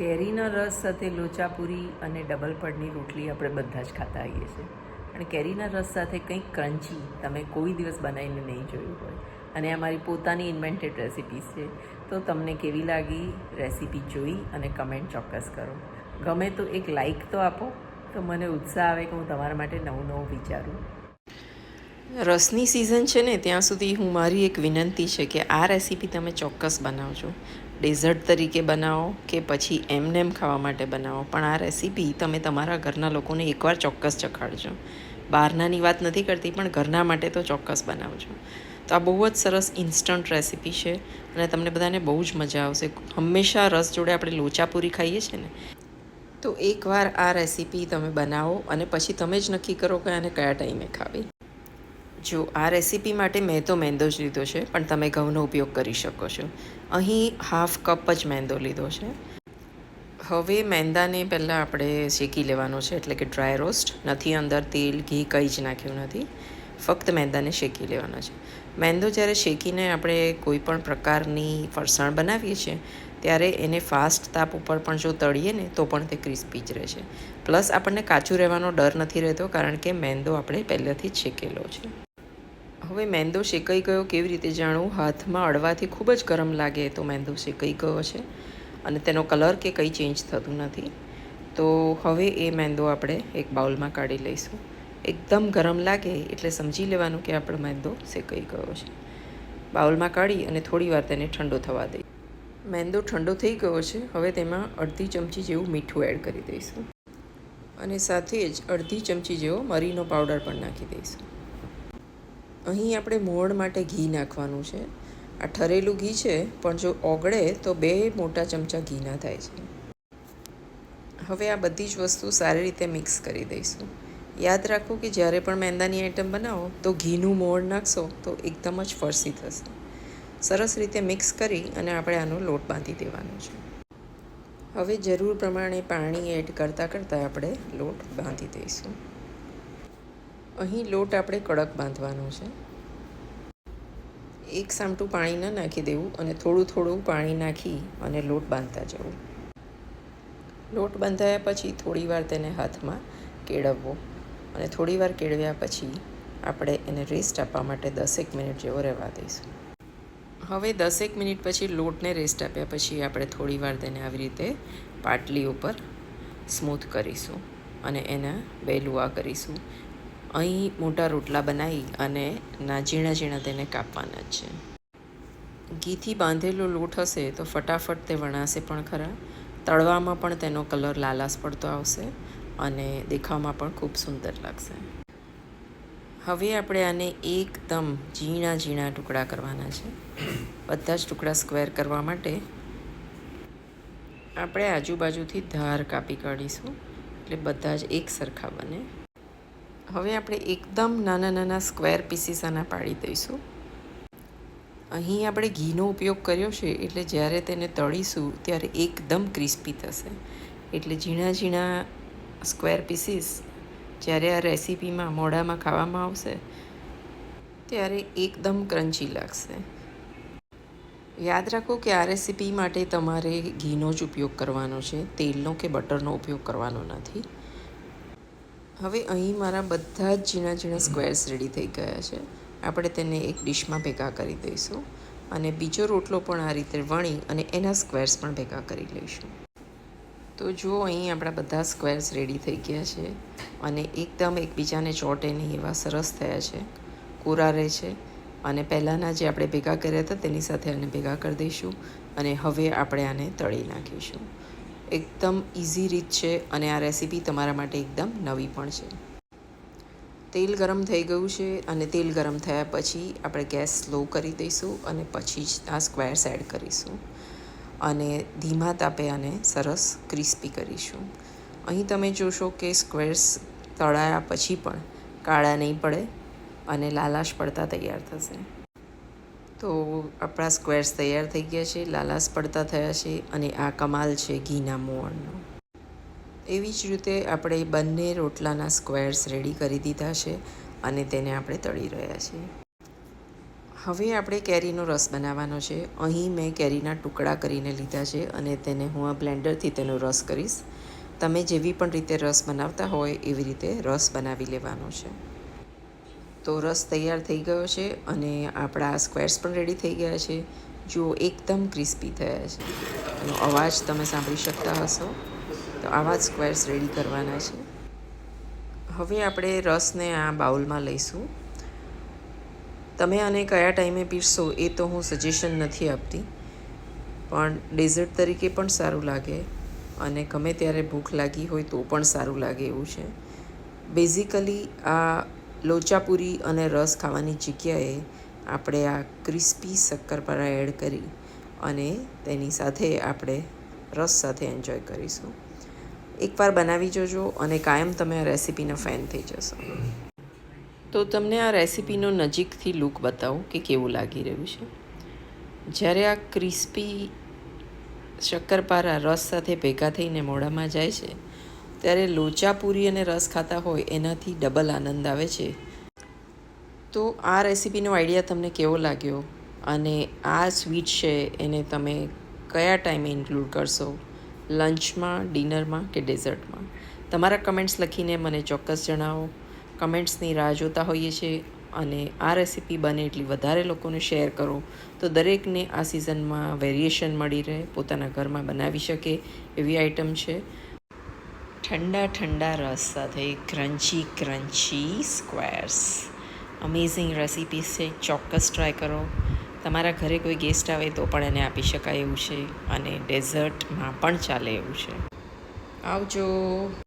કેરીના રસ સાથે લોચાપુરી અને ડબલ પડની રોટલી આપણે બધા જ ખાતા આવીએ છીએ. અને કેરીના રસ સાથે કંઈક ક્રન્ચી તમે કોઈ દિવસ બનાવીને નહીં જોયું હોય. અને આ મારી પોતાની ઇન્વેન્ટેડ રેસિપીસ છે. તો તમને કેવી લાગી રેસિપી જોઈ અને કમેન્ટ ચોક્કસ કરો. ગમે તો એક લાઈક તો આપો. તો મને ઉત્સાહ આવે કે હું તમારા માટે નવું નવું વિચારું. રસની સિઝન છે ને, ત્યાં સુધી હું મારી એક વિનંતી છે કે આ રેસીપી તમે ચોક્કસ બનાવજો. ડેઝર્ટ તરીકે બનાવો કે પછી એમનેમ ખાવા માટે બનાવો. પણ આ રેસીપી તમે તમારા ઘરના લોકોને એકવાર ચોક્કસ ચખાડજો. બહારનાની વાત નથી કરતી, પણ ઘરના માટે તો ચોક્કસ બનાવજો. તો આ બહુ જ સરસ ઇન્સ્ટન્ટ રેસીપી છે અને તમને બધાને બહુ જ મજા આવશે. હંમેશા રસ જોડે આપણે લોચાપૂરી ખાઈએ છીએ ને. તો એકવાર આ રેસીપી તમે બનાવો અને પછી તમે જ નક્કી કરો કે આને કયા ટાઈમે ખાવી. જો આ રેસીપી માટે મેં તો મેંદો જ લીધો છે, પણ તમે ઘઉંનો ઉપયોગ કરી શકો છો. અહીં હાફ કપ જ મેંદો લીધો છે. હવે મેંદાને પહેલાં આપણે શેકી લેવાનો છે, એટલે કે ડ્રાય રોસ્ટ. નથી, અંદર તેલ, ઘી કંઈ જ નાખ્યું નથી. ફક્ત મેંદાને શેકી લેવાનો છે. મેંદો જ્યારે શેકીને આપણે કોઈ પણ પ્રકારની ફરસાણ બનાવીએ છીએ, ત્યારે એને ફાસ્ટ તાપ ઉપર પણ જો તળીએ ને, તો પણ તે ક્રિસ્પી જ રહે છે. પ્લસ આપણને કાચું રહેવાનો ડર નથી રહેતો, કારણ કે મેંદો આપણે પહેલેથી જ શેકેલો છે. હવે મેંદો શેકાઈ ગયો કેવી રીતે જાણવું? હાથમાં અડવાથી ખૂબ જ ગરમ લાગે તો મેંદો શેકાઈ ગયો છે. અને તેનો કલર કે કંઈ ચેન્જ થતું નથી. તો હવે એ મેંદો આપણે એક બાઉલમાં કાઢી લઈશું. એકદમ ગરમ લાગે એટલે સમજી લેવાનું કે આપણો મેંદો શેકાઈ ગયો છે. બાઉલમાં કાઢી અને થોડી વાર તેને ઠંડો થવા દઈ મેંદો ઠંડો થઈ ગયો છે. હવે તેમાં અડધી ચમચી જેવું મીઠું એડ કરી દઈશું. અને સાથે જ અડધી ચમચી જેવો મરીનો પાવડર પણ નાખી દઈશું. અહીં આપણે મોણ માટે ઘી નાખવાનું છે. આ ઠરેલું ઘી છે, પણ જો ઓગળે તો બે મોટા ચમચા ઘીના થાય છે. હવે આ બધી જ વસ્તુ સારી રીતે મિક્સ કરી દઈશું. યાદ રાખો કે જ્યારે પણ મેંદાની આઈટમ બનાવો, તો ઘીનું મોણ નાખશો તો એકદમ જ ફરસી થશે. સરસ રીતે મિક્સ કરી અને આપણે આનો લોટ બાંધી દેવાનો છે. હવે જરૂર પ્રમાણે પાણી એડ કરતાં કરતાં આપણે લોટ બાંધી દઈશું. અહીં લોટ આપણે કડક બાંધવાનો છે. એક સામટું પાણી ન નાખી દેવું અને થોડું થોડું પાણી નાખી અને લોટ બાંધતા જવું. લોટ બાંધાયા પછી થોડીવાર તેને હાથમાં કેળવવો અને થોડીવાર કેળવ્યા પછી આપણે એને રેસ્ટ આપવા માટે દસેક મિનિટ જેવો રહેવા દઈશું. હવે દસેક મિનિટ પછી લોટને રેસ્ટ આપ્યા પછી આપણે થોડીવાર તેને આવી રીતે પાટલી ઉપર સ્મૂથ કરીશું અને એના બે લુઆ કરીશું. અહીં મોટા રોટલા બનાવી અને ના ઝીણા ઝીણા તેને કાપવાના છે. ઘીથી બાંધેલો લોટ હશે તો ફટાફટ તે વણાશે પણ ખરા. તળવામાં પણ તેનો કલર લાલાશ પડતો આવશે અને દેખાવમાં પણ ખૂબ સુંદર લાગશે. હવે આપણે આને એકદમ ઝીણા ઝીણા ટુકડા કરવાના છે. બધા જ ટુકડા સ્ક્વેર કરવા માટે આપણે આજુબાજુથી ધાર કાપી કાઢીશું. એટલે બધા જ એક સરખા બને. હવે આપણે એકદમ નાના નાના સ્ક્વેર પીસીસ આના પાડી દઈશું. અહીં આપણે ઘીનો ઉપયોગ કર્યો છે, એટલે જ્યારે તેને તળીશું, ત્યારે એકદમ ક્રિસ્પી થશે. એટલે ઝીણા ઝીણા સ્ક્વેર પીસીસ જ્યારે આ રેસીપીમાં મોઢામાં ખાવામાં આવશે, ત્યારે એકદમ ક્રન્ચી લાગશે. યાદ રાખો કે આ રેસીપી માટે તમારે ઘીનો જ ઉપયોગ કરવાનો છે, તેલનો કે બટરનો ઉપયોગ કરવાનો નથી. હવે અહીં મારા બધા જ ઝીણા ઝીણા સ્ક્વેર્સ રેડી થઈ ગયા છે. આપણે તેને એક ડિશમાં ભેગા કરી દઈશું અને બીજો રોટલો પણ આ રીતે વણી અને એના સ્ક્વેર્સ પણ ભેગા કરી લઈશું. તો જુઓ અહીં આપણા બધા સ્ક્વેર્સ રેડી થઈ ગયા છે અને એકદમ એકબીજાને ચોટે નહીં એવા સરસ થયા છે. કોરા રહે છે અને પહેલાંના જે આપણે ભેગા કર્યા હતા તેની સાથે આને ભેગા કરી દઈશું અને હવે આપણે આને તળી નાખીશું. એકદમ ઇઝી રીત છે અને આ રેસીપી તમારા માટે એકદમ નવી પણ છે. તેલ ગરમ થઈ ગયું છે અને તેલ ગરમ થયા પછી આપણે ગેસ સ્લો કરી દઈશું અને પછી જ આ સ્ક્વેર્સ એડ કરીશું. અને ધીમા તાપે આને સરસ ક્રિસ્પી કરીશું. અહીં તમે જોશો કે સ્ક્વેર્સ તળાયા પછી પણ કાળા નહીં પડે અને લાલાશ પડતા તૈયાર થશે. તો આપણા સ્ક્વેર્સ તૈયાર થઈ ગયા છે, લાલાસ પડતા થયા છે અને આ કમાલ છે ઘીના મોણનો એવી જ રીતે આપણે બંને રોટલાના સ્ક્વેર્સ રેડી કરી દીધા છે અને તેને આપણે તળી રહ્યા છીએ. હવે આપણે કેરીનો રસ બનાવવાનો છે. અહીં મેં કેરીના ટુકડા કરીને લીધા છે અને તેને હું આ બ્લેન્ડરથી તેનો રસ કરીશ. તમે જેવી પણ રીતે રસ બનાવતા હોય એવી રીતે રસ બનાવી લેવાનો છે. તો રસ તૈયાર થઈ ગયો છે અને આપણા સ્ક્વેર્સ પણ રેડી થઈ ગયા છે. જુઓ, એકદમ ક્રિસ્પી થયા છે. એનો અવાજ તમે સાંભળી શકતા હશો. તો આવા જ સ્ક્વેર્સ રેડી કરવાના છે. હવે આપણે રસને આ બાઉલમાં લઈશું. તમે આને કયા ટાઈમે પીરશો એ તો હું સજેશન નથી આપતી. પણ ડેઝર્ટ તરીકે પણ સારું લાગે અને ગમે ત્યારે ભૂખ લાગી હોય તો પણ સારું લાગે એવું છે. બેઝિકલી આ લોચાપુરી અને રસ ખાવાની જગ્યાએ આપણે આ ક્રિસ્પી શક્કરપારા એડ કરી અને તેની સાથે આપણે રસ સાથે એન્જોય કરીશું. એકવાર બનાવી જોજો અને કાયમ તમે આ રેસિપીના ફેન થઈ જશો. તો તમને આ રેસિપીનો નજીકથી લુક બતાવો કે કેવું લાગી રહ્યું છે. જ્યારે આ ક્રિસ્પી શક્કરપારા રસ સાથે ભેગા થઈને મોઢામાં જાય છે ત્યારે લોચા પૂરી અને રસ ખાતા હોય, એનાથી ડબલ આનંદ આવે છે. તો આ રેસિપીનો આઈડિયા તમને કેવો લાગ્યો? અને આ સ્વીટ છે, એને તમે કયા ટાઈમે ઇન્ક્લુડ કરશો? લંચમાં, ડિનરમાં કે ડેઝર્ટમાં? તમારા કમેન્ટ્સ લખીને મને ચોક્કસ જણાવો. કમેન્ટ્સની રાહ જોતા હોઈએ છીએ અને આ રેસિપી બને એટલી વધારે લોકોને શેર કરો, તો દરેકને આ સિઝનમાં વેરિએશન મળી રહે, પોતાના ઘરમાં બનાવી શકે એવી આઇટમ છે. ઠંડા ઠંડા રસ સાથે crunchy crunchy squares amazing recipe છે, ચોક્કસ ટ્રાય કરો. તમારા ઘરે કોઈ ગેસ્ટ આવે તો પણ એને આપી શકાય એવું છે અને ડેઝર્ટમાં પણ ચાલે એવું છે. આવજો.